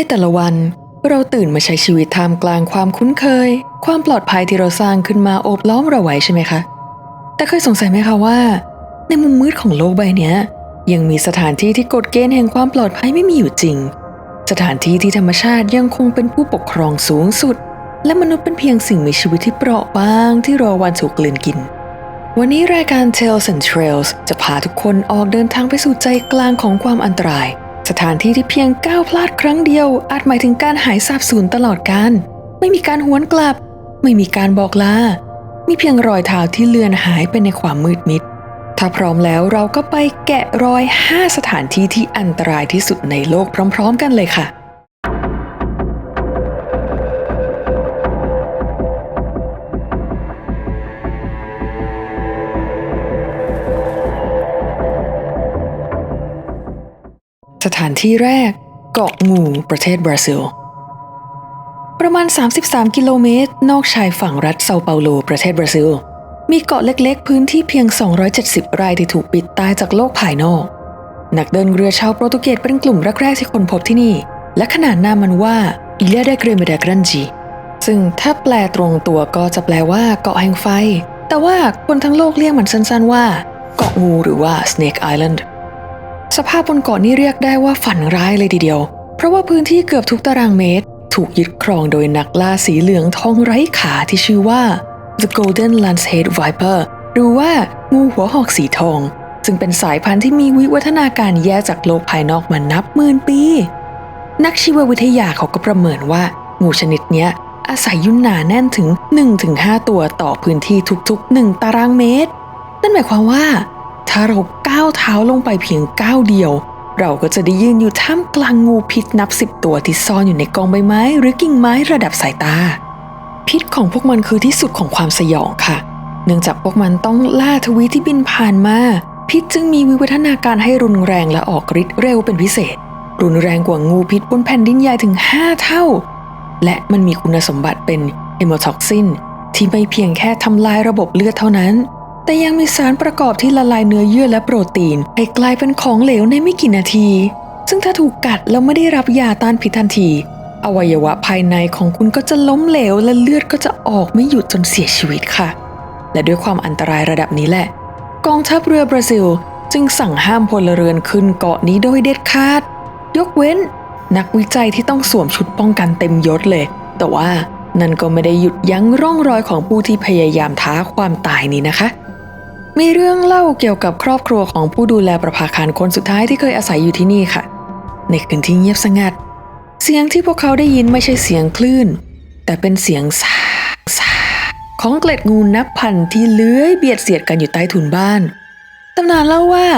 ในแต่ละวันเราตื่นมาใช้ชีวิตท่ามกลางความคุ้นเคย ความปลอดภัยที่เราสร้างขึ้นมาโอบล้อมเราไว้ใช่ไหมคะ แต่เคยสงสัยไหมคะว่า ในมุมมืดของโลกใบนี้ยยังมีสถานที่ที่กฎเกณฑ์แห่งความปลอดภัยไม่มีอยู่จริง สถานที่ที่ธรรมชาติยังคงเป็นผู้ปกครองสูงสุด และมนุษย์เป็นเพียงสิ่งมีชีวิตที่เปราะบางที่รอวันถูกกลืนกิน วันนี้รายการ Tales and Trails จะพาทุกคนออกเดินทางไปสู่ใจกลางของความอันตราย สถานที่ที่เพียงก้าวพลาดครั้งเดียว อาจหมายถึงการหายสาบสูญตลอดกาลไม่มีการหวนกลับ ไม่มีการบอกลา มีเพียงรอยเท้าที่เลือนหายไปในความมืดมิด ถ้าพร้อมแล้วเราก็ไปแกะรอย 5 สถานที่ที่อันตรายที่สุดในโลกพร้อม ๆ กันเลยค่ะ ถานที่แรก เกาะงูประเทศบราซิล ประมาณ 33 กิโลเมตร นอกชายฝั่งรัฐเซาเปาโล ประเทศบราซิล มีเกาะเล็กๆ พื้นที่เพียง 270 ไร่ที่ถูกปิดตายจากโลกภายนอก นักเดินเรือชาวโปรตุเกสเป็นกลุ่มแรกๆที่คนพบที่นี่ และขนานนามมันว่า Ilha da Grande da Grande ซึ่งถ้าแปลตรงตัวก็จะแปลว่าเกาะแห่งไฟ แต่ว่าคนทั้งโลกเรียกมันสั้นๆว่า เกาะงูหรือว่า Snake Island สภาพบนเกาะนี้เรียกได้ว่าฝันร้ายเลยทีเดียว เพราะว่าพื้นที่เกือบทุกตารางเมตร ถูกยึดครองโดยนักล่าสีเหลืองทองไร้ขาที่ชื่อว่า The Golden Lancehead Viper หรือว่างูหัวหอกสีทอง ซึ่งเป็นสายพันธุ์ที่มีวิวัฒนาการแยกจากโลกภายนอกมานับหมื่นปี นักชีววิทยาเขาก็ประเมินว่า งูชนิดนี้อาศัยยุ่นหนาแน่นถึง 1-5 ตัวต่อพื้นที่ทุกๆ 1 ตารางเมตร นั่นหมายความว่า ถ้าเราก้าวเท้าลงไปเพียงก้าวเดียว เราก็จะได้ยืนอยู่ท่ามกลางงูพิษนับสิบตัวที่ซ่อนอยู่ในกองใบไม้ หรือกิ่งไม้ระดับสายตา พิษของพวกมันคือที่สุดของความสยองค่ะ เนื่องจากพวกมันต้องล่าทวีที่บินผ่านมา พิษจึงมีวิวัฒนาการให้รุนแรงและออกฤทธิ์เร็วเป็นพิเศษ รุนแรงกว่างูพิษบนแผ่นดินใหญ่ถึง 5 เท่า และมันมีคุณสมบัติเป็นเฮโมท็อกซินที่ไม่เพียงแค่ทำลายระบบเลือดเท่านั้น แต่ยังมีสารประกอบที่ละลายเนื้อเยื่อและโปรตีนให้กลายเป็นของเหลวในไม่กี่นาที ซึ่งถ้าถูกกัดแล้วไม่ได้รับยาต้านพิษทันที อวัยวะภายในของคุณก็จะล้มเหลวและเลือดก็จะออกไม่หยุดจนเสียชีวิตค่ะ และด้วยความอันตรายระดับนี้แหละ กองทัพเรือบราซิล จึงสั่งห้ามพลเรือนขึ้นเกาะนี้โดยเด็ดขาด ยกเว้น นักวิจัยที่ต้องสวมชุดป้องกันเต็มยศเลย แต่ว่านั่นก็ไม่ได้หยุดยั้งร่องรอยของผู้ที่พยายามท้าความตายนี้นะคะ มีเรื่องเล่าเกี่ยวกับครอบครัวของผู้ดูแลประภาคารคนสุดท้ายที่เคยอาศัยอยู่ที่นี่ค่ะ ในคืนที่เงียบสงัด เสียงที่พวกเขาได้ยินไม่ใช่เสียงคลื่น แต่เป็นเสียงซาซาของเกล็ดงูนับพันที่เลื้อยเบียดเสียดกันอยู่ใต้ถุนบ้านตำนานเล่าว่า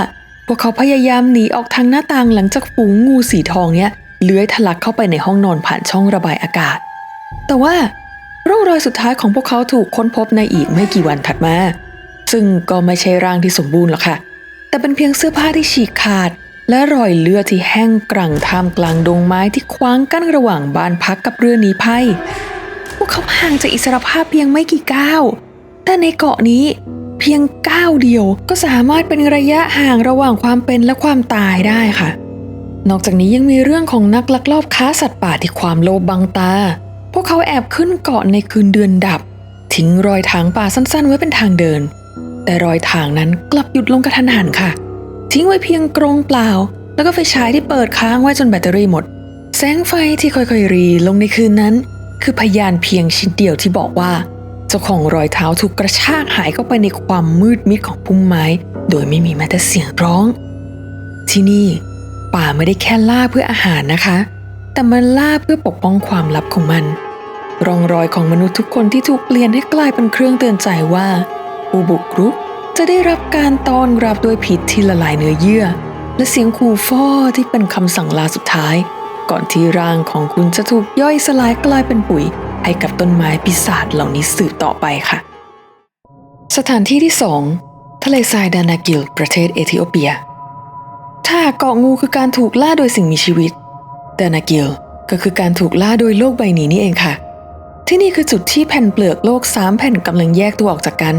พวกเขาพยายามหนีออกทางหน้าต่างหลังจากฝูงงูสีทองเนี้ยเลื้อยทะลักเข้าไปในห้องนอนผ่านช่องระบายอากาศ แต่ว่าร่องรอยสุดท้ายของพวกเขาถูกค้นพบในอีกไม่กี่วันถัดมา ซึ่งก็ไม่ใช่ร่างที่สมบูรณ์หรอกค่ะ แต่เป็นเพียงเสื้อผ้าที่ฉีกขาด และรอยเลือดที่แห้งกรั่งท่ามกลางดงไม้ที่คว้างกั้นระหว่างบ้านพักกับเรือหนีภัยพวกเขาห่างจากอิสรภาพเพียงไม่กี่ก้าวแต่ในเกาะนี้เพียงก้าวเดียวก็สามารถเป็นระยะห่างระหว่างความเป็นและความตายได้ค่ะ นอกจากนี้ยังมีเรื่องของนักลักลอบค้าสัตว์ป่าที่ความโลภบังตา พวกเขาแอบขึ้นเกาะในคืนเดือนดับ ทิ้งรอยถางป่าสั้นๆ ไว้เป็นทางเดิน แต่รอยถางนั้นกลับหยุดลงกระทันหันค่ะ ทิ้งไว้เพียงกรงเปล่า แล้วก็ไฟฉายที่เปิดค้างไว้จนแบตเตอรี่หมด แสงไฟที่ค่อยๆรีลงในคืนนั้น คือพยานเพียงชิ้นเดียวที่บอกว่า เจ้าของรอยเท้าถูกกระชากหายเข้าไปในความมืดมิดของพุ่มไม้ โดยไม่มีแม้แต่เสียงร้อง ที่นี่ ป่าไม่ได้แค่ล่าเพื่ออาหารนะคะ แต่มันล่าเพื่อปกป้องความลับของมันร่องรอยของมนุษย์ทุกคนที่ถูกเปลี่ยนให้กลายเป็นเครื่องเตือนใจว่าผู้บุกรุก จะได้รับการต้อนรับด้วยพิษที่ละลายเนื้อเยื่อ และเสียงขู่ฟ้อที่เป็นคำสั่งลาสุดท้าย ก่อนที่ร่างของคุณจะถูกย่อยสลายกลายเป็นปุ๋ย ให้กับต้นไม้ปีศาจเหล่านี้สืบต่อไปค่ะ สถานที่ที่สองทะเลทรายดานากิล ประเทศเอธิโอเปีย ถ้าเกาะงูคือการถูกล่าโดยสิ่งมีชีวิตดานากิลก็คือการถูกล่าโดยโลกใบนี้นี่เองค่ะ ที่นี่คือจุดที่แผ่นเปลือกโลกสามแผ่นกำลังแยกตัวออกจากกัน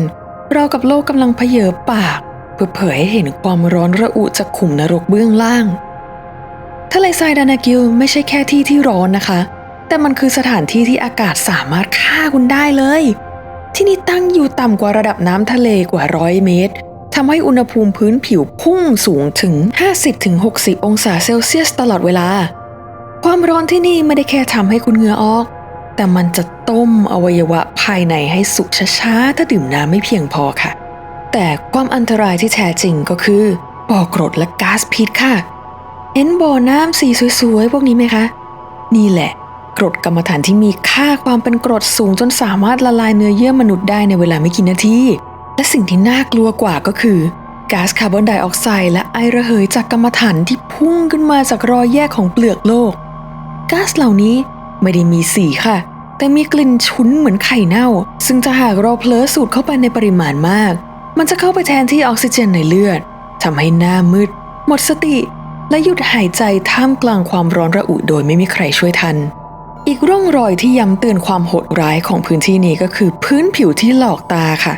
เรากับโลกกำลังเพเยอปากเพื่อเผยให้เห็นความร้อนระอุจากขุมนรกเบื้องล่างทะเลทรายดานากิลไม่ใช่แค่ที่ที่ร้อนนะคะ แต่มันคือสถานที่ที่อากาศสามารถฆ่าคุณได้เลย ที่นี่ตั้งอยู่ต่ำกว่าระดับน้ำทะเลกว่าร้อยเมตรทำให้อุณหภูมิพื้นผิวพุ่งสูงถึง 50-60 องศาเซลเซียสตลอดเวลา ความร้อนที่นี่ไม่ได้แค่ทำให้คุณเหงื่อออก แต่มันจะต้มอวัยวะภายในให้สุกช้าๆ ถ้าดื่มน้ำไม่เพียงพอค่ะ แต่ความอันตรายที่แท้จริงก็คือบอกรดและก๊าซพิษค่ะ เห็นบ่อน้ำสีสวยๆ พวกนี้ไหมคะ นี่แหละ กรดกรรมฐานที่มีค่าความเป็นกรดสูงจนสามารถละลายเนื้อเยื่อมนุษย์ได้ในเวลาไม่กี่นาที และสิ่งที่น่ากลัวกว่าก็คือก๊าซคาร์บอนไดออกไซด์และไอระเหยจากกรรมฐานที่พุ่งขึ้นมาจากรอยแยกของเปลือกโลกก๊าซเหล่านี้ไม่ได้มีสีค่ะ แต่มีกลิ่นฉุนเหมือนไข่เน่า ซึ่งจะหากเราเผลอสูดเข้าไปในปริมาณมาก มันจะเข้าไปแทนที่ออกซิเจนในเลือดทำให้หน้ามืด หมดสติ และหยุดหายใจท่ามกลางความร้อนระอุโดยไม่มีใครช่วยทัน อีกร่องรอยที่ย้ำเตือนความโหดร้ายของพื้นที่นี้ก็คือพื้นผิวที่หลอกตาค่ะ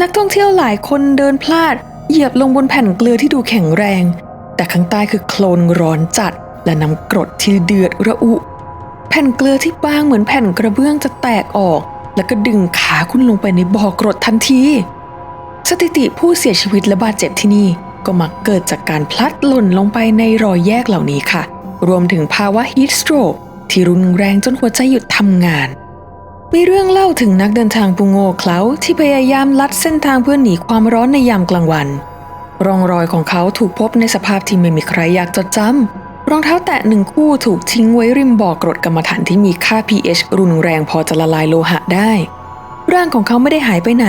นักท่องเที่ยวหลายคนเดินพลาด เหยียบลงบนแผ่นเกลือที่ดูแข็งแรง แต่ข้างใต้คือโคลนร้อนจัด และน้ำกรดที่เดือดระอุ แผ่นเกลือที่บางเหมือนแผ่นกระเบื้องจะแตกออก แล้วก็ดึงขาคุณลงไปในบ่อกรดทันที สถิติผู้เสียชีวิตและบาดเจ็บที่นี่ ก็มักเกิดจากการพลัดหล่นลงไปในรอยแยกเหล่านี้ค่ะ รวมถึงภาวะฮีทสโตรกที่รุนแรงจนหัวใจหยุดทำงาน มีเรื่องเล่าถึงนักเดินทางผู้โง่เขลาที่พยายามลัดเส้นทางเพื่อหนีความร้อนในยามกลางวัน ร่องรอยของเขาถูกพบในสภาพที่ไม่มีใครอยากจดจำ รองเท้าแตะหนึ่งคู่ถูกทิ้งไว้ริมบ่อกรดกรรมฐานที่มีค่า pH รุนแรงพอจะละลายโลหะได้ ร่างของเขาไม่ได้หายไปไหน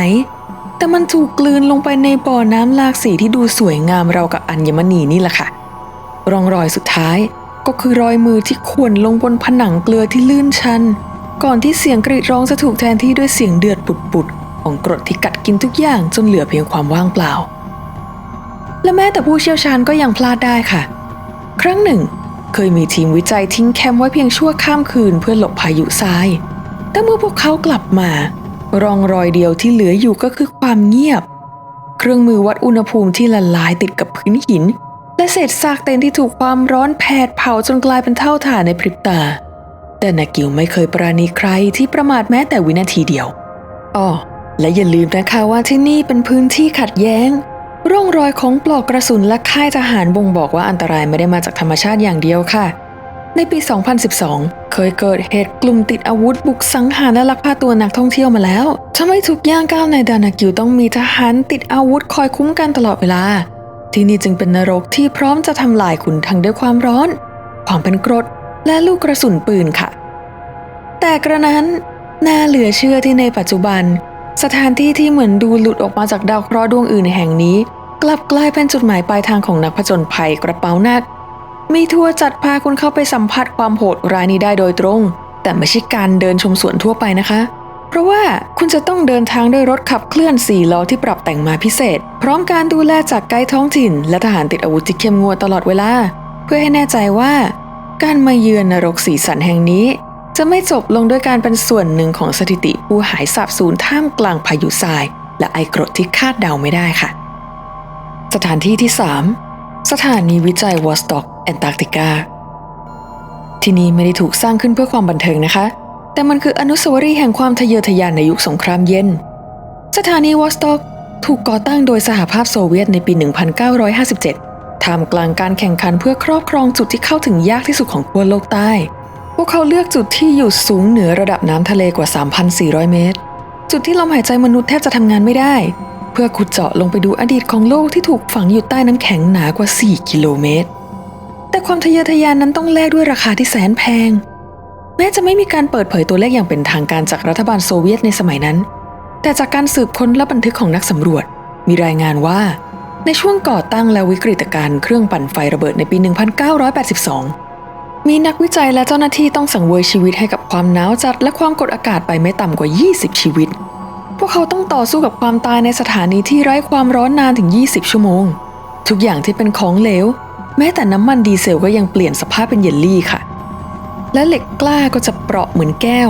แต่มันถูกกลืนลงไปในบ่อน้ำหลากสีที่ดูสวยงามเราวกับอัญมณีนี่แหละค่ะ รองรอยสุดท้ายก็คือรอยมือที่ข่วนลงบนผนังเกลือที่ลื่นชัน ก่อนที่เสียงกรีดร้องจะถูกแทนที่ด้วยเสียงเดือดปุดๆของกรดที่กัดกินทุกอย่างจนเหลือเพียงความว่างเปล่า และแม้แต่ผู้เชี่ยวชาญก็ยังพลาดได้ค่ะ ครั้งหนึ่ง เคยมีทีมวิจัยทิ้งแคมป์ไว้เพียงชั่วข้ามคืนเพื่อหลบพายุทราย แต่เมื่อพวกเขากลับมา ร่องรอยเดียวที่เหลืออยู่ก็คือความเงียบ เครื่องมือวัดอุณหภูมิที่ละลายติดกับพื้นหิน และเศษซากเต็นท์ที่ถูกความร้อนแผดเผาจนกลายเป็นเท่าฐานในพริบตา แต่นากิวไม่เคยปราณีใครที่ประมาทแม้แต่วินาทีเดียวอ้อและอย่าลืมนะคะว่าที่นี่เป็นพื้นที่ขัดแย้ง ร่องรอยของปลอกกระสุนและค่ายทหารบ่งบอกว่าอันตรายไม่ได้มาจากธรรมชาติอย่างเดียวค่ะ ในปี 2012 เคยเกิดเหตุกลุ่มติดอาวุธบุกสังหารและลักพาตัวนักท่องเที่ยวมาแล้วทำให้ทุกย่างก้าวในดานากิวต้องมีทหารติดอาวุธคอยคุ้มกันตลอดเวลา ที่นี่จึงเป็นนรกที่พร้อมจะทำลายคุณทั้งด้วยความร้อน ความเป็นกรด และลูกกระสุนปืนค่ะ แต่กระนั้นน่าเหลือเชื่อที่ในปัจจุบัน สถานที่ที่เหมือนดูหลุดออกมาจากดาวเคราะห์ดวงอื่นแห่งนี้ กลับกลายเป็นจุดหมายปลายทางของนักผจญภัยกระเป๋าหนัก มีทัวร์จัดพาคุณเข้าไปสัมผัสความโหดร้ายนี้ได้โดยตรง แต่ไม่ใช่การเดินชมสวนทั่วไปนะคะ เพราะว่าคุณจะต้องเดินทางด้วยรถขับเคลื่อน4ล้อที่ปรับแต่งมาพิเศษ พร้อมการดูแลจากไกด์ท้องถิ่น และทหารติดอาวุธที่เข้มงวดตลอดเวลา เพื่อให้แน่ใจว่า การมาเยือนนรกสีสันแห่งนี้ จะไม่จบลงด้วยการเป็นส่วนหนึ่งของสถิติผู้หายสาบสูญท่ามกลางพายุทราย และไอกรดที่คาดเดาไม่ได้ค่ะ สถานที่ที่ 3 สถานีวิจัยวอสต็อกแอนตาร์กติกา ที่นี่ไม่ได้ถูกสร้างขึ้นเพื่อความบันเทิงนะคะ แต่มันคืออนุสาวรีย์แห่งความทะเยอทะยานในยุคสงครามเย็น สถานีวอสต็อกถูกก่อตั้งโดยสหภาพโซเวียตในปี 1957 ท่ามกลางการแข่งขันเพื่อครอบครองจุดที่เข้าถึงยากที่สุดของขั้วโลกใต้ วกเขาเลือกจุดที่อยู่สูงเหนือระดับน้ำทะเลกว่า 3,400 เมตร จุดที่ลมหายใจมนุษย์แทบจะทำงานไม่ได้ เพื่อขุดเจาะลงไปดูอดีตของโลกที่ถูกฝังอยู่ใต้น้ำแข็งหนากว่า 4 กิโลเมตร แต่ความทะเยอทะยานนั้นต้องแลกด้วยราคาที่แสนแพง แม้จะไม่มีการเปิดเผยตัวเลขอย่างเป็นทางการจากรัฐบาลโซเวียตในสมัยนั้น แต่จากการสืบค้นและบันทึกของนักสำรวจ มีรายงานว่า ในช่วงก่อตั้งและวิกฤตการณ์เครื่องปั่นไฟระเบิดในปี 1982 มีนักวิจัยและเจ้าหน้าที่ต้องสังเวยชีวิตให้กับความหนาวจัด และความกดอากาศไปไม่ต่ำกว่า 20 ชีวิต พวกเขาต้องต่อสู้กับความตายในสถานีที่ไร้ความร้อนนานถึง 20 ชั่วโมง ทุกอย่างที่เป็นของเหลว แม้แต่น้ำมันดีเซลก็ยังเปลี่ยนสภาพเป็นเยลลี่ค่ะ และเหล็กกล้าก็จะเปราะเหมือนแก้ว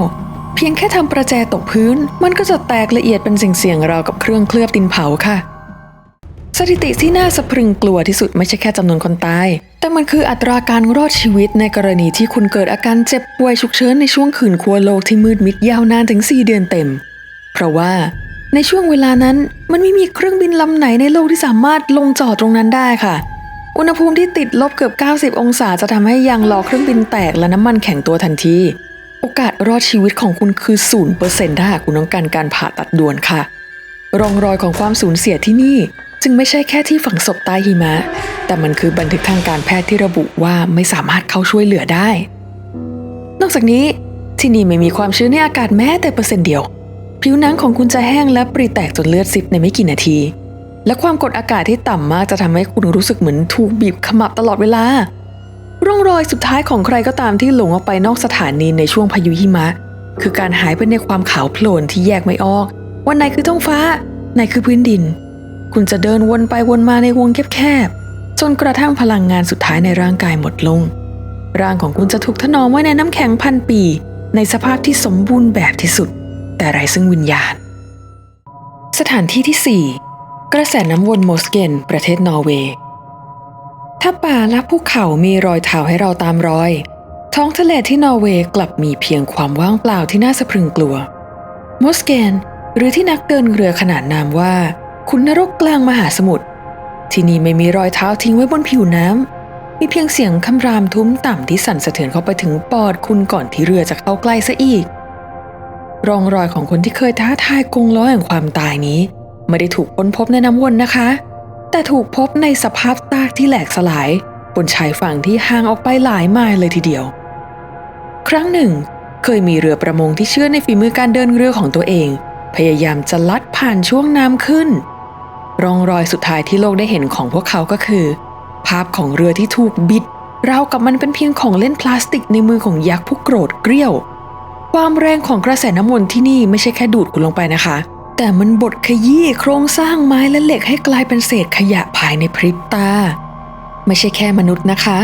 เพียงแค่ทำประแจตกพื้น มันก็จะแตกละเอียดเป็นเสียงๆราวกับเครื่องเคลือบดินเผาค่ะ สถิติที่น่าสะพรึงกลัวที่สุดไม่ใช่แค่จำนวนคนตาย แต่มันคืออัตราการรอดชีวิตในกรณีที่คุณเกิดอาการเจ็บป่วยฉุกเฉินในช่วงคืนครัวโลกที่มืดมิดยาวนานถึง 4 เดือนเต็ม เพราะว่าในช่วงเวลานั้นมันไม่มีเครื่องบินลำไหนในโลกที่สามารถลงจอดตรงนั้นได้ค่ะ อุณหภูมิที่ติดลบเกือบ 90 องศาจะทำให้ยางล้อเครื่องบินแตกและน้ำมันแข็งตัวทันที โอกาสรอดชีวิตของคุณคือ0%ถ้าหากคุณต้องการการผ่าตัดด่วนค่ะ รองรอยของความสูญเสียที่นี่ จึงไม่ใช่แค่ที่ฝังศพใต้หิมะ แต่มันคือบันทึกทางการแพทย์ที่ระบุว่าไม่สามารถเข้าช่วยเหลือได้ นอกจากนี้ที่นี่ไม่มีความชื้นในอากาศแม้แต่เปอร์เซ็นต์เดียว ผิวหนังของคุณจะแห้งและปริแตกจนเลือดซิบในไม่กี่นาที และความกดอากาศที่ต่ำมากจะทำให้คุณรู้สึกเหมือนถูกบีบขมับตลอดเวลา ร่องรอยสุดท้ายของใครก็ตามที่หลงออกไปนอกสถานีในช่วงพายุหิมะ คือการหายไปในความขาวโพลนที่แยกไม่ออกว่าไหนคือท้องฟ้าไหนคือพื้นดิน คุณจะเดินวนไปวนมาในวงแคบๆ จนกระทั่งพลังงานสุดท้ายในร่างกายหมดลง ร่างของคุณจะถูกถนอมไว้ในน้ำแข็งพันปี ในสภาพที่สมบูรณ์แบบที่สุด แต่ไร้ซึ่งวิญญาณ สถานที่ที่ 4 กระแสน้ำวนโมสเกน ประเทศนอร์เวย์ ถ้าป่าและภูเขามีรอยเท้าให้เราตามรอย ท้องทะเลที่นอร์เวย์กลับมีเพียงความว่างเปล่าที่น่าสะพรึงกลัว โมสเกนหรือที่นักเดินเรือขนานนามว่า คุณนรกกลางมหาสมุทรที่นี่ไม่มีรอยเท้าทิ้งไว้บนผิวน้ำ มีเพียงเสียงคำรามทุ้มต่ำที่สั่นสะเทือนเข้าไปถึงปอดคุณก่อนที่เรือจะเข้าใกล้ซะอีก ร่องรอยของคนที่เคยท้าทายกงล้อแห่งความตายนี้ ไม่ได้ถูกค้นพบในน้ำวนนะคะ แต่ถูกพบในสภาพซากที่แหลกสลาย บนชายฝั่งที่ห่างออกไปหลายไมล์เลยทีเดียว ครั้งหนึ่ง เคยมีเรือประมงที่เชื่อในฝีมือการเดินเรือของตัวเอง พยายามจะลัดผ่านช่วงน้ำขึ้น ร่องรอยสุดท้ายที่โลกได้เห็นของพวกเขาก็คือ ภาพของเรือที่ถูกบิดราวกับมันเป็นเพียงของเล่นพลาสติกในมือของยักษ์ผู้โกรธเกรี้ยว ความแรงของกระแสน้ำวนที่นี่ไม่ใช่แค่ดูดคุณลงไปนะคะ แต่มันบดขยี้โครงสร้างไม้และเหล็กให้กลายเป็นเศษขยะภายในพริบตา ไม่ใช่แค่มนุษย์นะคะ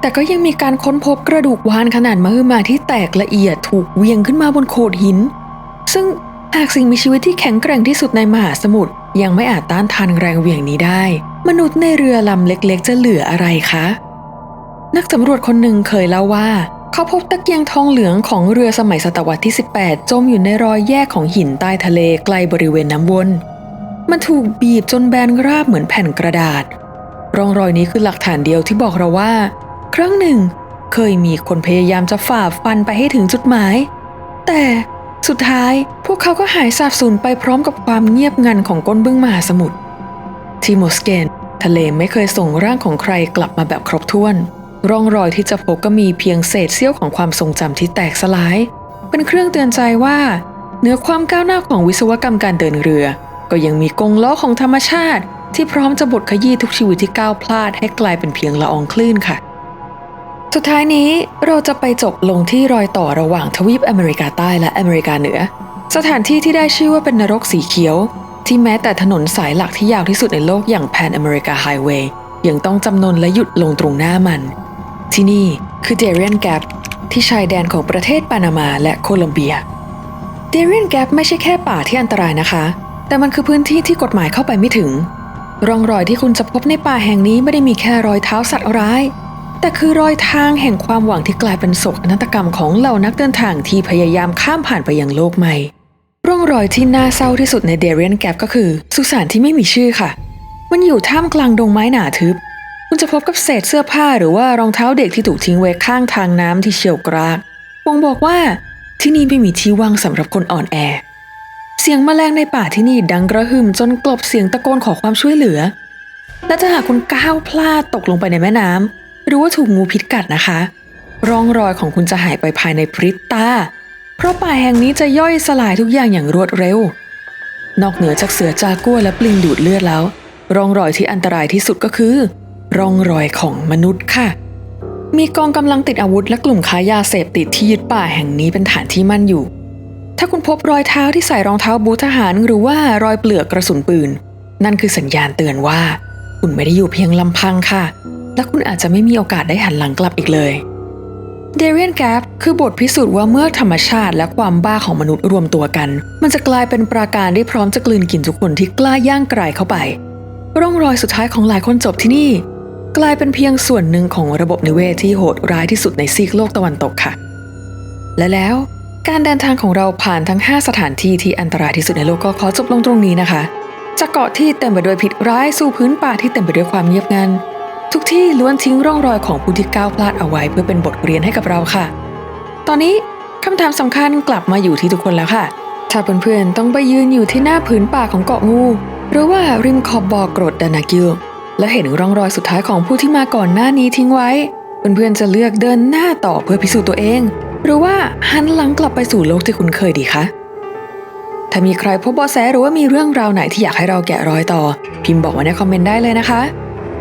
แต่ก็ยังมีการค้นพบกระดูกวานขนาดมหึมาที่แตกละเอียดถูกเวียงขึ้นมาบนโขดหิน ซึ่งหากสิ่งมีชีวิตที่แข็งแกร่งที่สุดในมหาสมุทร ยังไม่อาจต้านทานแรงเหวี่ยงนี้ได้ มนุษย์ในเรือลำเล็กๆ จะเหลืออะไรคะ นักสำรวจคนหนึ่งเคยเล่าว่า เขาพบตะเกียงทองเหลืองของเรือสมัยศตวรรษที่ 18 จมอยู่ในรอยแยกของหินใต้ทะเลใกล้บริเวณน้ำวน มันถูกบีบจนแบนราบเหมือนแผ่นกระดาษ ร่องรอยนี้คือหลักฐานเดียวที่บอกเราว่า ครั้งหนึ่ง เคยมีคนพยายามจะฝ่าฟันไปให้ถึงจุดหมาย แต่ สุดท้ายพวกเขาก็หายสาบสูญไปพร้อมกับความเงียบงันของก้นบึ้งมหาสมุทรทีโมสเกน ทะเลไม่เคยส่งร่างของใครกลับมาแบบครบถ้วน ร่องรอยที่จะพบก็มีเพียงเศษเสี้ยวของความทรงจำที่แตกสลาย เป็นเครื่องเตือนใจว่าเหนือความก้าวหน้าของวิศวกรรมการเดินเรือ ก็ยังมีกงล้อของธรรมชาติ ที่พร้อมจะบดขยี้ทุกชีวิตที่ก้าวพลาดให้กลายเป็นเพียงละอองคลื่นค่ะ สุดท้ายนี้เราจะไปจบลงที่รอยต่อระหว่างทวีปอเมริกาใต้และอเมริกาเหนือ สถานที่ที่ได้ชื่อว่าเป็นนรกสีเขียว ที่แม้แต่ถนนสายหลักที่ยาวที่สุดในโลกอย่าง Pan America Highway ยังต้องจำนนและหยุดลงตรงหน้ามัน ที่นี่คือ Darien Gap ที่ชายแดนของประเทศปานามาและโคลอมเบีย Darien Gap ไม่ใช่แค่ป่าที่อันตรายนะคะ แต่มันคือพื้นที่ที่กฎหมายเข้าไปไม่ถึง ร่องรอยที่คุณจะพบในป่าแห่งนี้ไม่ได้มีแค่รอยเท้าสัตว์ร้าย แต่คือรอยทางแห่งความหวังที่กลายเป็นโศกนาฏกรรมของเหล่านักเดินทางที่พยายามข้ามผ่านไปยังโลกใหม่ ร่องรอยที่น่าเศร้าที่สุดในเดเรียนแกปก็คือ สุสานที่ไม่มีชื่อค่ะ มันอยู่ท่ามกลางดงไม้หนาทึบ คุณจะพบกับเศษเสื้อผ้าหรือว่ารองเท้าเด็กที่ถูกทิ้งไว้ข้างทางน้ำที่เชี่ยวกรากบ่งบอกว่าที่นี่ไม่มีที่ว่างสำหรับคนอ่อนแอ เสียงแมลงในป่าที่นี่ดังกระหึ่มจนกลบเสียงตะโกนขอความช่วยเหลือ และถ้าหากคุณก้าวพลาดตกลงไปในแม่น้ำห รือว่าถูกงูพิษกัดนะคะ ร่องรอยของคุณจะหายไปภายในพริบตา เพราะป่าแห่งนี้จะย่อยสลายทุกอย่างอย่างรวดเร็ว นอกเหนือจากเสือจากัวและปลิงดูดเลือดแล้ว ร่องรอยที่อันตรายที่สุดก็คือ ร่องรอยของมนุษย์ค่ะ มีกองกำลังติดอาวุธและกลุ่มค้ายาเสพติดที่ยึดป่าแห่งนี้เป็นฐานที่มั่นอยู่ ถ้าคุณพบรอยเท้าที่ใส่รองเท้าบูททหารหรือว่ารอยเปลือกกระสุนปืน นั่นคือสัญญาณเตือนว่า คุณไม่ได้อยู่เพียงลำพังค่ะ และคุณอาจจะไม่มีโอกาสได้หันหลังกลับอีกเลยเดเรียนแกปคือบทพิสูจน์ว่าเมื่อธรรมชาติและความบ้าของมนุษย์รวมตัวกัน มันจะกลายเป็นปราการที่พร้อมจะกลืนกินทุกคนที่กล้าย่างกรายเข้าไป ร่องรอยสุดท้ายของหลายคนจบที่นี่ กลายเป็นเพียงส่วนหนึ่งของระบบนิเวศที่โหดร้ายที่สุดในซีกโลกตะวันตกค่ะ และแล้วการเดินทางของเราผ่านทั้ง 5 สถานที่ที่อันตรายที่สุดในโลกก็ขอจบลงตรงนี้นะคะจากเกาะที่เต็มไปด้วยพิษร้ายสู่พื้นป่าที่เต็มไปด้วยความเงียบงัน ทุกที่ล้วนทิ้งร่องรอยของผู้ที่ก้าวพลาดเอาไว้เพื่อเป็นบทเรียนให้กับเราค่ะ ตอนนี้คำถามสำคัญกลับมาอยู่ที่ทุกคนแล้วค่ะ ถ้าเพื่อนๆต้องไปยืนอยู่ที่หน้าผืนป่าของเกาะงู หรือว่าริมขอบบ่อกรดดานากิลและเห็นร่องรอยสุดท้ายของผู้ที่มาก่อนหน้านี้ทิ้งไว้ เพื่อนๆจะเลือกเดินหน้าต่อเพื่อพิสูจน์ตัวเอง หรือว่าหันหลังกลับไปสู่โลกที่คุณเคยดีคะถ้ามีใครพบเบาะแสหรือว่ามีเรื่องราวไหนที่อยากให้เราแกะรอยต่อ พิมพ์บอกไว้ในคอมเมนต์ได้เลยนะคะ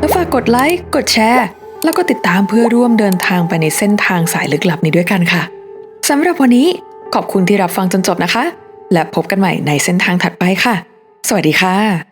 แล้วฝากกดไลค์ กดแชร์ แล้วก็ติดตามเพื่อร่วมเดินทางไปในเส้นทางสายลึกลับนี้ด้วยกันค่ะสำหรับวันนี้ขอบคุณที่รับฟังจนจบนะคะ และพบกันใหม่ในเส้นทางถัดไปค่ะ สวัสดีค่ะ